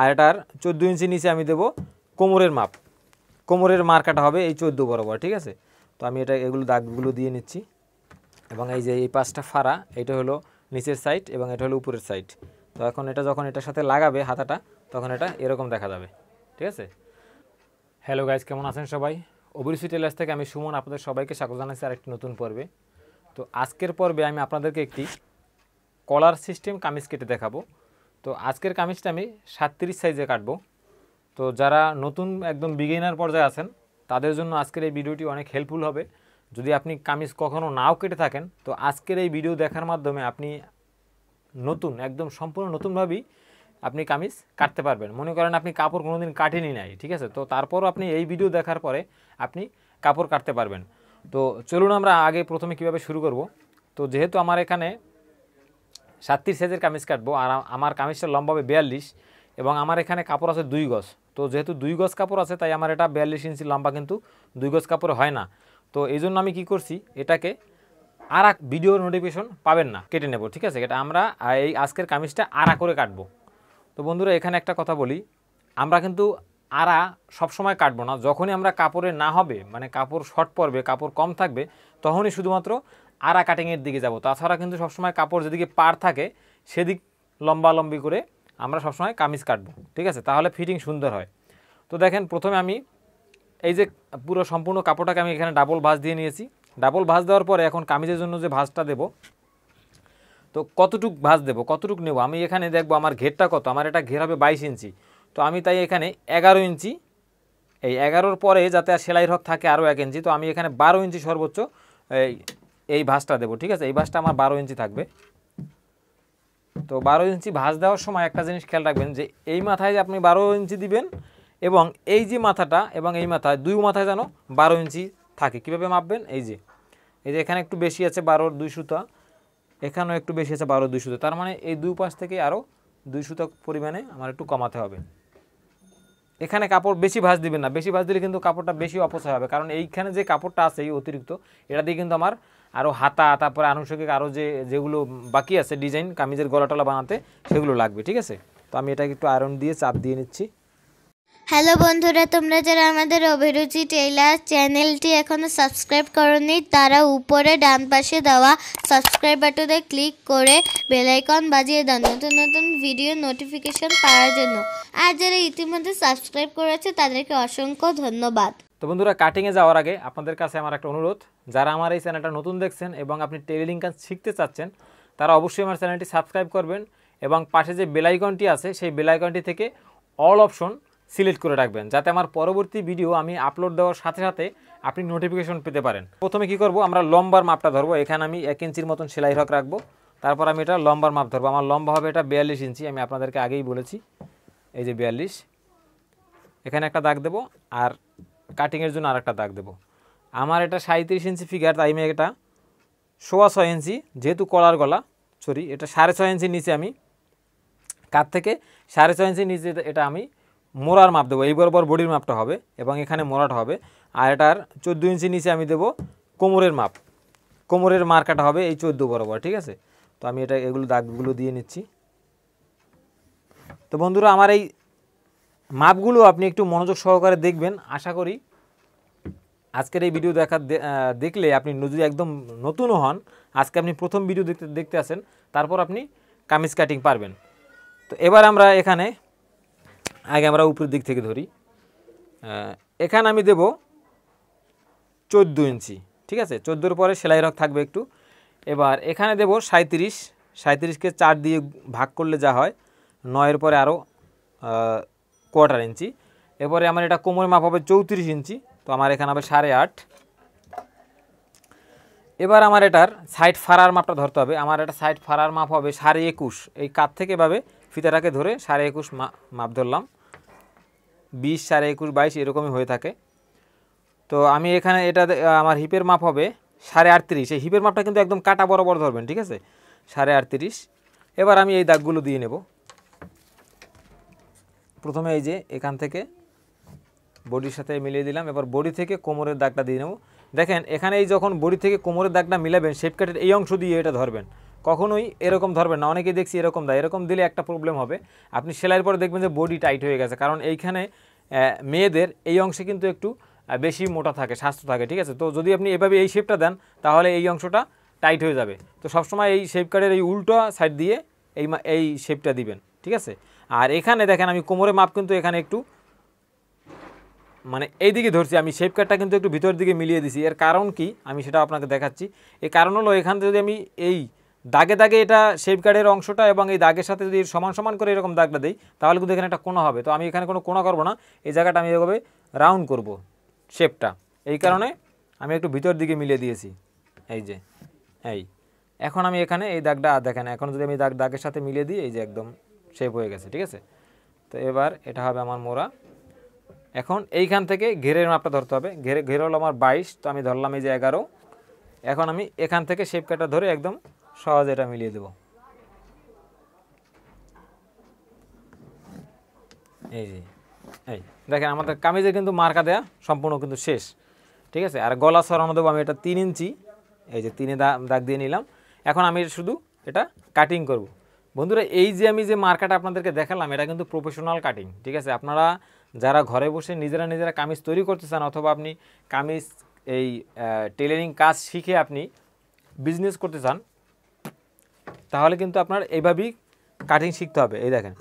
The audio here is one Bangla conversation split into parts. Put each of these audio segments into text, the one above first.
আর এটার চোদ্দ ইঞ্চি নিচে আমি দেবো কোমরের মাপ। কোমরের মার্কাটা হবে এই চোদ্দ বরাবর, ঠিক আছে? তো আমি এটা, এগুলো দাগগুলো দিয়ে নিচ্ছি। এবং এই যে এই পাঁচটা ফাড়া, এটা হলো নিচের সাইড এবং এটা হলো উপরের সাইড তো এখন এটা যখন এটার সাথে লাগাবে হাতাটা, তখন এটা এরকম দেখা যাবে, ঠিক আছে? হ্যালো গাইজ কেমন আছেন সবাই? ওবিসি টেলার্স থেকে আমি সুমন, আপনাদের সবাইকে স্বাগত জানাচ্ছি আরেকটি নতুন পর্বে। তো আজকের পর্বে আমি আপনাদেরকে একটি কলার সিস্টেম কামিজ কেটে দেখাবো। তো আজকের কামিজটা আমি সাতত্রিশ সাইজে কাটবো। তো যারা নতুন একদম বিগিনার পর্যায়ে আছেন, তাদের জন্য আজকের এই ভিডিওটি অনেক হেল্পফুল হবে। যদি আপনি কামিজ কখনও নাও কেটে থাকেন, তো আজকের এই ভিডিও দেখার মাধ্যমে আপনি নতুন, একদম সম্পূর্ণ নতুনভাবেই আপনি কামিজ কাটতে পারবেন। মনে করেন আপনি কাপড় কোনোদিন কাটেনি নাই, ঠিক আছে? তো তারপরও আপনি এই ভিডিও দেখার পরে আপনি কাপড় কাটতে পারবেন। তো চলুন আমরা আগে প্রথমে কীভাবে শুরু করব। তো যেহেতু আমার এখানে সাতত্রিশ সাইজের কামিজ কাটবো আর আমার কামিজটা লম্বা হবে বিয়াল্লিশ এবং আমার এখানে কাপড় আছে দুই গজ। তো যেহেতু দুই গজ কাপড় আছে, তাই আমার এটা বিয়াল্লিশ ইঞ্চি লম্বা কিন্তু দুই গজ কাপড় হয় না। তো এই জন্য আমি কি করছি, এটাকে আর এক ভিডিওর নোটিফিকেশন পাবেন না, কেটে নেব, ঠিক আছে? এটা আমরা এই আজকের কামিজটা আড়া করে কাটবো। তো বন্ধুরা, এখানে একটা কথা বলি, আমরা কিন্তু আড়া সবসময় কাটবো না। যখনই আমরা কাপড়ে না হবে মানে কাপড় শর্ট পড়বে কাপড় কম থাকবে, তখনই শুধুমাত্র আড়া কাটিংয়ের দিকে যাব। তাছাড়া কিন্তু সবসময় কাপড় যেদিকে পার থাকে, সেদিক লম্বা লম্বি করে আমরা সবসময় কামিজ কাটবো। ঠিক আছে? তাহলে ফিটিং সুন্দর হয়। তো দেখেন, প্রথমে আমি এই যে পুরো সম্পূর্ণ কাপড়টাকে আমি এখানে ডাবল ভাঁজ দিয়ে নিয়েছি। ডাবল ভাঁজ দেওয়ার পরে এখন কামিজের জন্য যে ভাঁজটা দেবো, তো কতটুক ভাঁজ দেবো, কতটুক নেব? আমি এখানে দেখব আমার ঘেরটা কত? আমার এটা ঘের হবে বাইশ ইঞ্চি। তো আমি তাই এখানে এগারো ইঞ্চি, এই এগারোর পরে যাতে আর সেলাই হক থাকে আরও এক ইঞ্চি, তো আমি এখানে বারো ইঞ্চি সর্বোচ্চ, এই এই ভাঁজটা দেবো, ঠিক আছে? এই ভাঁজটা আমার বারো ইঞ্চি থাকবে। তো বারো ইঞ্চি ভাঁজ দেওয়ার সময় একটা জিনিস খেয়াল রাখবেন যে, এই মাথায় যে আপনি বারো ইঞ্চি দিবেন এবং এই যে মাথাটা এবং এই মাথায়, দুই মাথায় যেন বারো ইঞ্চি থাকে। কীভাবে মাপবেন? এই যে এই যে এখানে একটু বেশি আছে বারোর দুই সুতা, এখানেও একটু বেশি আছে বারো দুই সুতা। তার মানে এই দুই পাশ থেকে আরও দুই সুতা পরিমাণে আমার একটু কমাতে হবে। এখানে কাপড় বেশি ভাঁজ দিবেন না। বেশি ভাঁজ দিলে কিন্তু কাপড়টা বেশি অপচয় হবে। কারণ এইখানে যে কাপড়টা আছে এই অতিরিক্ত, এটা দিয়ে কিন্তু আমার আরও হাতা, তারপরে আনুষঙ্গিক আরও যে, যেগুলো বাকি আছে ডিজাইন কামিজের গলাটলা বানাতে, সেগুলো লাগবে, ঠিক আছে? তো আমি এটাকে একটু আয়রন দিয়ে চাপ দিয়ে নিচ্ছি। হ্যালো বন্ধুরা, তোমরা যারা আমাদের অভিরুচি টেইলার চ্যানেলটি এখনও সাবস্ক্রাইব করনি, তারা উপরে ডান পাশে দেওয়া সাবস্ক্রাইব বাটনে ক্লিক করে বেল আইকন বাজিয়ে দাও, নতুন নতুন ভিডিও নোটিফিকেশন পাওয়ার জন্য। আর যারা ইতিমধ্যে সাবস্ক্রাইব করেছে, তাদেরকে অসংখ্য ধন্যবাদ। তো বন্ধুরা কাটিংয়ে যাওয়ার আগে আপনাদের কাছে আমার একটা অনুরোধ। যারা আমার এই চ্যানেলটা নতুন দেখছেন এবং আপনি টেলিলিং কাজ শিখতে চাচ্ছেন, তারা অবশ্যই আমার চ্যানেলটি সাবস্ক্রাইব করবেন এবং পাশে যে বেলাইকনটি আছে, সেই বেলাইকনটি থেকে অল অপশন সিলেক্ট করে রাখবেন, যাতে আমার পরবর্তী ভিডিও আমি আপলোড দেওয়ার সাথে সাথে আপনি নোটিফিকেশন পেতে পারেন। প্রথমে কি করব, আমরা লম্বার মাপটা ধরবো। এখানে আমি এক ইঞ্চির মতন সেলাই হক রাখব। তারপর আমি এটা লম্বার মাপ ধরবো। আমার লম্বা হবে এটা বিয়াল্লিশ ইঞ্চি, আমি আপনাদেরকে আগেই বলেছি। এই যে বিয়াল্লিশ। এখানে একটা দাগ দেবো। আর কাটিংয়ের জন্য আরেকটা দাগ দেবো। আমার এটা সাঁত্রিশ ইঞ্চি ফিগার তাই আমি এটা সোয়া ছয় ইঞ্চি, যেহেতু কলার গলা সরি এটা সাড়ে ছয় ইঞ্চি নিচে আমি কাত থেকে সাড়ে ছয় ইঞ্চি নিচে এটা আমি মোড়ার মাপ দেবো, এই বরাবর বডির মাপটা হবে এবং এখানে মোড়াটা হবে। আর এটার চোদ্দ ইঞ্চি নিচে আমি দেবো কোমরের মাপ। কোমরের মার্কাটা হবে এই চোদ্দ বরাবর, ঠিক আছে? তো আমি এটা এগুলো দাগগুলো দিয়ে নিচ্ছি। তো বন্ধুরা, আমার এই মাপগুলো আপনি একটু মনোযোগ সহকারে দেখবেন। আশা করি আজকের এই ভিডিও দেখা দেখলে আপনি যদি একদম নতুনও হন। আজকে আপনি প্রথম ভিডিও দেখতে দেখতে আসেন তারপর আপনি কামিজ কাটিং পারবেন। তো এবার আমরা এখানে, আগে আমরা উপরের দিক থেকে ধরি। এখানে আমি দেব চোদ্দ ইঞ্চি, ঠিক আছে? চোদ্দোর পরে সেলাই রক থাকবে একটু। এবার এখানে দেব সাঁত্রিশ সাঁত্রিশকে চার দিয়ে ভাগ করলে যা হয়, নয়ের পরে আরও কোয়ার্টার ইঞ্চি এরপরে আমার এটা কোমরের মাপ হবে চৌত্রিশ ইঞ্চি তো আমার এখানে হবে সাড়ে আট। এবার আমার এটার সাইড ফাড়ার মাপটা ধরতে হবে। আমার এটা সাইড ফাড়ার মাপ হবে সাড়ে একুশ। এই কাত থেকে এভাবে ফিতাটাকে ধরে সাড়ে একুশ মাপ ধরলাম। বিশ, সাড়ে একুশ, বাইশ এরকমই হয়ে থাকে। তো আমি এখানে এটা আমার হিপের মাপ হবে সাড়ে আটত্রিশ। এই হিপের মাপটা কিন্তু একদম কাটা বরাবর ধরবেন, ঠিক আছে? সাড়ে আটত্রিশ। এবার আমি এই দাগগুলো দিয়ে নেব। প্রথমে এই যে এখান থেকে বডির সাথে মিলিয়ে দিলাম, এবার বডি থেকে কোমরের দাগটা দিয়ে নেব। দেখেন, এখানে এই যখন বডি থেকে কোমরের দাগটা মিলাবেন শেপ কাটের এই অংশ দিয়ে এটা ধরবেন। কখনোই এরকম ধরবেন না, অনেকেই দেখছি এরকম দেয়। এরকম দিলে একটা প্রবলেম হবে। আপনি সেলাইয়ের পরে দেখবেন যে বডি টাইট হয়ে গেছে, কারণ এইখানে মেয়েদের এই অংশে কিন্তু একটু বেশি মোটা থাকে, স্বাস্থ্য থাকে, ঠিক আছে? তো যদি আপনি এভাবে এই শেপটা দেন, তাহলে এই অংশটা টাইট হয়ে যাবে। তো সবসময় এই শেপ এই উল্টো সাইড দিয়ে এই এই শেপটা দিবেন, ঠিক আছে? আর এখানে দেখেন আমি কোমরে মাপ কিন্তু এখানে একটু মানে এই দিকে ধরছি, আমি শেপ কাটটা কিন্তু একটু ভিতর দিকে মিলিয়ে দিছি। এর কারণ কি? আমি সেটা আপনাকে দেখাচ্ছি। এই কারণ হলো এখান যদি আমি এই দাগে দাগে এটা শেপ কার্ডের অংশটা এবং এই দাগের সাথে যদি সমান সমান করে এরকম দাগটা দিই, তাহলে কিন্তু এখানে একটা কোনা হবে। তো আমি এখানে কোনো কোনা করব না। এই জায়গাটা আমি এভাবে রাউন্ড করব শেপটা এই কারণে আমি একটু ভিতর দিকে মিলিয়ে দিয়েছি। এই যে, এই। এখন আমি এখানে এই দাগটা, দেখেন, এখন যদি আমি দাগ, দাগের সাথে মিলিয়ে দিই, এই যে একদম শেপ হয়ে গেছে, ঠিক আছে? তো এবার এটা হবে আমার মোড়া। এখন এইখান থেকে ঘেরের মাপটা ধরতে হবে। ঘেরে, ঘের হলো আমার বাইশ, তো আমি ধরলাম এই যে এগারো। এখন আমি এখান থেকে শেপ কাটা ধরে একদম সহজে এটা মিলিয়ে দেব। এই যে, এই দেখেন আমাদের কামিজে কিন্তু মার্কা দেয়া সম্পূর্ণ কিন্তু শেষ, ঠিক আছে? আর গলা সরানো দেবো আমি এটা তিন ইঞ্চি, এই যে তিনে দাগ দিয়ে নিলাম। এখন আমি শুধু এটা কাটিং করব। বন্ধুরা, এই যে আমি যে মার্কাটা আপনাদেরকে দেখালাম, এটা কিন্তু প্রফেশনাল কাটিং ঠিক আছে? আপনারা যারা ঘরে বসে নিজেরা নিজেরা কামিজ তৈরি করতে চান, অথবা আপনি কামিজ, এই টেলারিং কাজ শিখে আপনি বিজনেস করতে চান, তাহলে কিন্তু আপনার এইভাবেই কাটিং শিখতে হবে। এই দেখেন,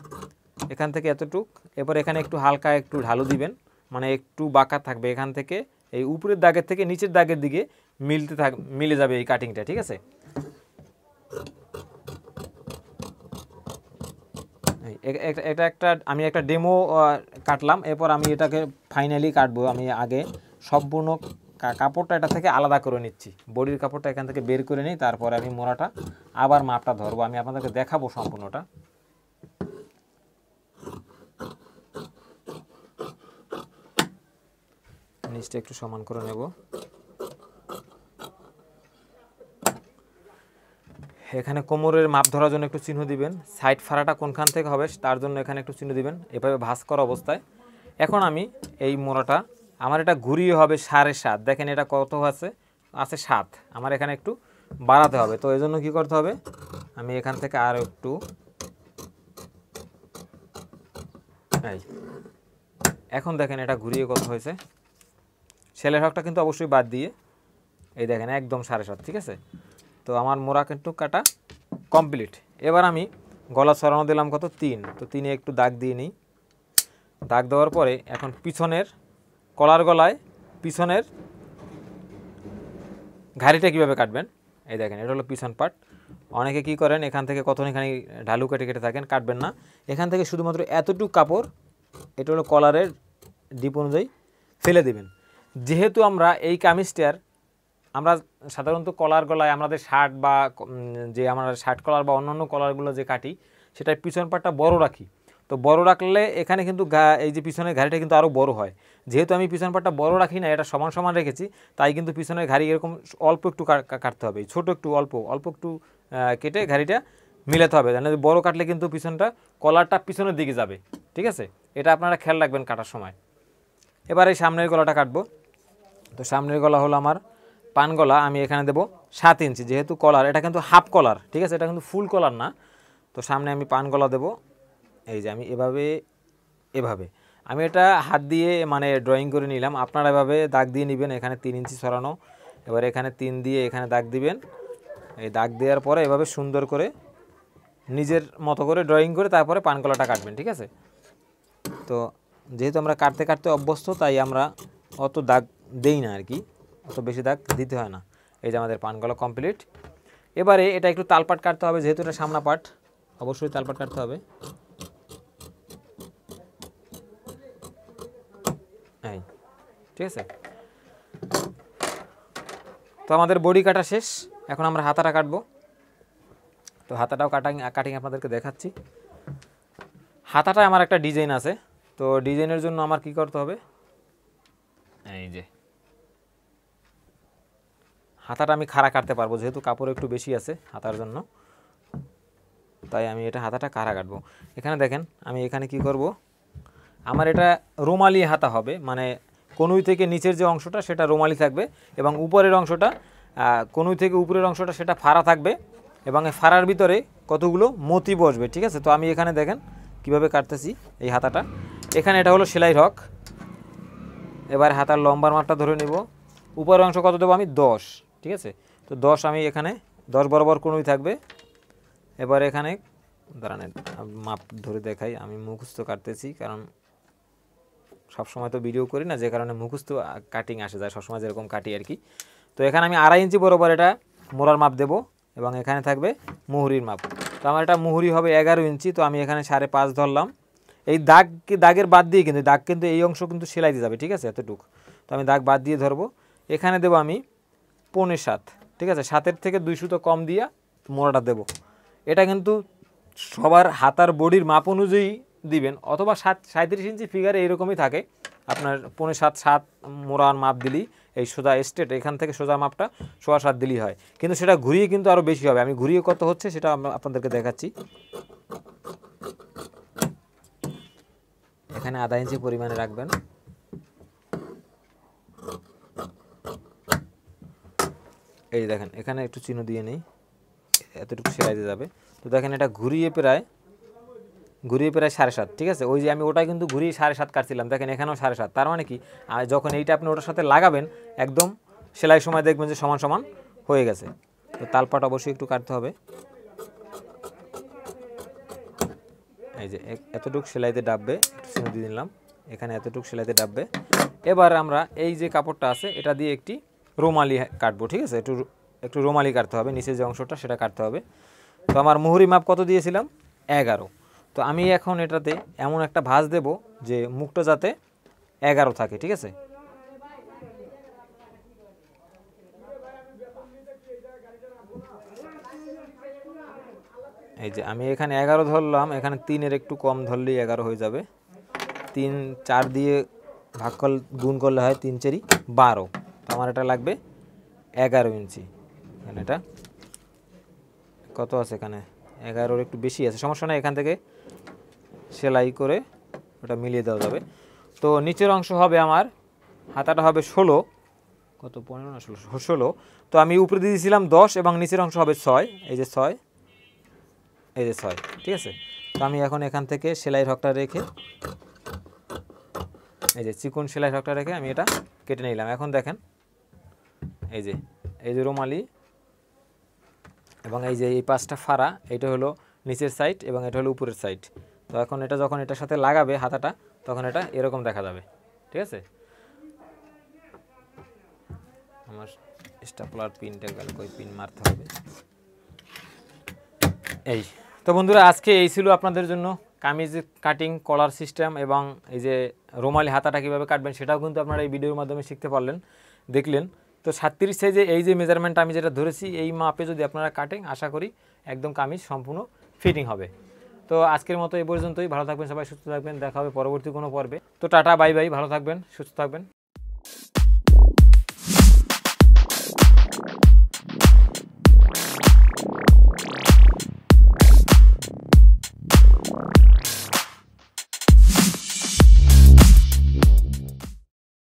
এখান থেকে এতটুক, এরপর এখানে একটু হালকা একটু ঢালু দিবেন মানে একটু বাঁকা থাকবে এখান থেকে, এই উপরের দাগের থেকে নিচের দাগের দিকে মিলতে থাক, মিলে যাবে এই কাটিংটা ঠিক আছে? এ- এটা একটা, আমি একটা ডেমো কাটলাম। এরপর আমি এটাকে ফাইনালি কাটবো। আমি আগে সম্পূর্ণ কাপড়টা এটা থেকে আলাদা করে নিচ্ছি। বডির কাপড়টা এখান থেকে বের করে নিই, তারপরে আমি মোড়াটা আবার মাপটা ধরবো। আমি আপনাদেরকে দেখাবো সম্পূর্ণটা। নিচটা একটু সমান করে নেব। এখানে কোমরের মাপ ধরার জন্য একটু চিহ্ন দিবেন। সাইড ফাড়াটা কোনখান থেকে হবে তার জন্য এখানে একটু চিহ্ন দিবেন। এভাবে ভাঁজ করা অবস্থায়। এখন আমি এই মোড়াটা, আমার এটা ঘুরিয়ে হবে সাড়ে সাত। দেখেন এটা কত আছে? আছে সাত। আমার এখানে একটু বাড়াতে হবে। তো এই জন্য কী করতে হবে? আমি এখান থেকে আরও একটু এই, এখন দেখেন এটা ঘুরিয়ে কত হয়েছে। ছেলের হকটা কিন্তু অবশ্যই বাদ দিয়ে, এই দেখেন একদম সাড়ে সাত, ঠিক আছে? তো আমার মোড়া কিন্তু কাটা কমপ্লিট এবার আমি গলা সরানো দিলাম কত তিন। তো তিনে একটু দাগ দিয়ে নিই। দাগ দেওয়ার পরে এখন পিছনের কলার গলায় পিছনের ঘাড়িটা কীভাবে কাটবেন? এই দেখেন, এটা হলো পিছন পার্ট অনেকে কি করেন, এখান থেকে কতখানি ঢালু কেটে কেটে থাকেন, কাটবেন না। এখান থেকে শুধুমাত্র এতটুকু কাপড়, এটা হলো কলারের ডিপ অনুযায়ী ফেলে দেবেন। যেহেতু আমরা এই কামিজটার আমরা সাধারণত কলার গলায় আমাদের শার্ট বা যে আমরা শার্ট কলার বা অন্যান্য কলারগুলো যে কাটি, সেটার পিছন পাটটা বড় রাখি। তো বড় রাখলে এখানে কিন্তু এই যে পিছনের ঘাড়িটা কিন্তু আরও বড় হয়। যেহেতু আমি পিছন পাটটা বড় রাখি না, এটা সমান সমান রেখেছি, তাই কিন্তু পিছনের ঘাড়ি এরকম অল্প একটু কাটতে হবে। ছোট একটু, অল্প অল্প একটু কেটে ঘাড়িটা মিলাতে হবে। জানেন বড় কাটলে কিন্তু পিছনটা, কলারটা পিছনের দিকে যাবে। ঠিক আছে? এটা আপনারা খেয়াল রাখবেন কাটার সময়। এবার এই সামনের গলাটা কাটবো। তো সামনের গলা হলো আমার পান গলা আমি এখানে দেবো সাত ইঞ্চি, যেহেতু কলার এটা কিন্তু হাফ কলার ঠিক আছে? এটা কিন্তু ফুল কলার না। তো সামনে আমি পান গলা দেবো। এই যে আমি এভাবে এভাবে। আমি এটা হাত দিয়ে মানে ড্রয়িং করে নিলাম। আপনারা এভাবে দাগ দিয়ে নেবেন, এখানে তিন ইঞ্চি সরানো। এবার এখানে তিন দিয়ে এখানে দাগ দিবেন। এই দাগ দেওয়ার পরে এভাবে সুন্দর করে নিজের মতো করে ড্রয়িং করে তারপরে পান কলাটা কাটবেন, ঠিক আছে? তো যেহেতু আমরা কাটতে কাটতে অভ্যস্ত, তাই আমরা অত দাগ দেই না আর কি। অত বেশি দাগ দিতে হয় না। এই যে আমাদের পানগুলো কমপ্লিট এবারে এটা একটু তালপাট কাটতে হবে, যেহেতু এটা সামনা পাট, অবশ্যই তালপাট কাটতে হবে। এই, ঠিক আছে? তো আমাদের বডি কাটা শেষ, এখন আমরা হাতাটা কাটবো। তো হাতাটাও কাটাং কাটিং আপনাদেরকে দেখাচ্ছি। হাতাটায় আমার একটা ডিজাইন আছে, তো ডিজাইনের জন্য আমার কি করতে হবে? এই যে। হাতাটা আমি খাড়া কাটতে পারব, যেহেতু কাপড় একটু বেশি আছে হাতার জন্য। তাই আমি এটা হাতাটা খাড়া কাটবো। এখানে দেখেন, আমি এখানে কি করব? আমার এটা রোমালি হাতা হবে মানে কনুই থেকে নিচের যে অংশটা সেটা রোমালি থাকবে এবং উপরের অংশটা কনুই থেকে উপরের অংশটা সেটা ফাড়া থাকবে এবং এই ফাড়ার ভিতরে কতগুলো মতি বসবে, ঠিক আছে? তো আমি এখানে দেখেন কীভাবে কাটতেছি এই হাতাটা। এখানে এটা হলো সেলাই রক। এবার হাতার লম্বার মাপটা ধরে নিব। উপরের অংশ কত দেবো আমি? দশ। ঠিক আছে? তো দশ আমি এখানে, দশ বরাবর কোনোই থাকবে। এবার এখানে, দাঁড়ান মাপ ধরে দেখাই। আমি মুখস্থ কাটতেছি, কারণ সবসময় তো ভিডিও করি না, যে কারণে মুখস্থ কাটিং আসে, যায়, সবসময় যেরকম কাটি আর কি। তো এখানে আমি আড়াই ইঞ্চি বরাবর এটা মোড়ার মাপ দেব, এবং এখানে থাকবে মুহুরির মাপ। তো আমার এটা মুহুরি হবে এগারো ইঞ্চি, তো আমি এখানে সাড়ে পাঁচ ধরলাম। এই দাগ, দাগের বাদ দিয়ে কিন্তু, দাগ কিন্তু এই অংশ কিন্তু সেলাই দিয়ে যাবে, ঠিক আছে, এতটুকু। তো আমি দাগ বাদ দিয়ে ধরবো। এখানে দেবো আমি পৌনে সাত। ঠিক আছে? সাতের থেকে দুই সুতো কম দিয়া মোড়াটা দেবো। এটা কিন্তু সবার হাতার বডির মাপ অনুযায়ী দিবেন। অথবা সাত সাঁত্রিশ ইঞ্চি ফিগারে এইরকমই থাকে। আপনার পৌনে সাত সাত মোড়ার মাপ দিলেই এই সোজা স্টেট এখান থেকে সোজা মাপটা সোয়া সাত দিলেই হয়। কিন্তু সেটা ঘুরিয়ে কিন্তু আরও বেশি হবে। আমি ঘুরিয়ে কত হচ্ছে সেটা আপনাদেরকে দেখাচ্ছি। এখানে আধা ইঞ্চি পরিমাণে রাখবেন। এই দেখেন, এখানে একটু চিহ্ন দিয়ে নেই, এতটুকু সেলাই দিয়ে যাবে। তো দেখেন, এটা ঘুরিয়ে প্রায় ঘুরিয়ে প্রায় সাড়ে সাত, ঠিক আছে? ওই যে আমি ওটা কিন্তু ঘুরিয়ে সাড়ে সাত কাটছিলাম, দেখেন এখানেও সাড়ে সাত। তার মানে কি? আর যখন এইটা আপনি ওটার সাথে লাগাবেন, একদম সেলাই সময় দেখবেন যে সমান সমান হয়ে গেছে। তো তালপাট অবশ্যই একটু কাটতে হবে। এই যে এতটুকু সেলাইতে ডাববে দিয়ে দিলাম এখানে এতটুকু সেলাইতে ডাববে। এবার আমরা এই যে কাপড়টা আছে, এটা দিয়ে একটি রোমালি কাটবো, ঠিক আছে? একটু একটু রোমালি কাটতে হবে, নিচের যে অংশটা সেটা কাটতে হবে। তো আমার মুহুরি মাপ কত দিয়েছিলাম? এগারো। তো আমি এখন এটাতে এমন একটা ভাঁজ দেব যে মুখটা যাতে এগারো থাকে, ঠিক আছে? এই যে আমি এখানে এগারো ধরলাম, এখানে তিনের একটু কম ধরলেই এগারো হয়ে যাবে। তিন, চার দিয়ে ভাগ করলে গুণ করলে হয় তিন চারি বারো। আমার এটা লাগবে এগারো ইঞ্চি। এখানে এটা। কত আছে এখানে? এগারোর একটু বেশি আছে। সমস্যা নেই, এখান থেকে সেলাই করে ওটা মিলিয়ে দেওয়া যাবে। তো নিচের অংশ হবে আমার, হাতাটা হবে ষোলো। কত? পনেরো না ষোলো? ষোলো। তো আমি উপরে দিয়ে দিয়েছিলাম দশ এবং নিচের অংশ হবে ছয়। এই যে ছয়, এই যে ছয়। ঠিক আছে? তো আমি এখন এখান থেকে সেলাই রকটা রেখে, এই যে চিকন সেলাই রকটা রেখে আমি এটা কেটে নিলাম। এখন দেখেন এই যে এই যে রুমালি এবং এই যে এই পাঁচটা ফাড়া, এটা হলো নিচের সাইড এবং এটা হলো উপরের সাইড তো এখন এটা যখন এটার সাথে লাগাবে হাতাটা, তখন এটা এরকম দেখা যাবে। ঠিক আছে? আমার স্টাপলার পিনটা গেল, কই পিন মারতে হবে? এই, তো বন্ধুরা, আজকে এই ছিল আপনাদের জন্য কামিজ কাটিং কলার সিস্টেম এবং এই যে রোমালি হাতাটা কীভাবে কাটবেন, সেটাও কিন্তু আপনারা এই ভিডিওর মাধ্যমে শিখতে পারলেন, দেখলেন। তো সাতত্রিশ সাইজে এই যে মেজারমেন্ট আমি যেটা ধরেছি, এই মাপে যদি আপনারা কাটেন আশা করি একদম কামিজ সম্পূর্ণ ফিটিং হবে। তো আজকের মতো এই পর্যন্তই। ভালো থাকবেন সবাই, সুস্থ থাকবেন। দেখা হবে পরবর্তী কোনো পর্বে। তো টাটা বাই বাই ভালো থাকবেন, সুস্থ থাকবেন।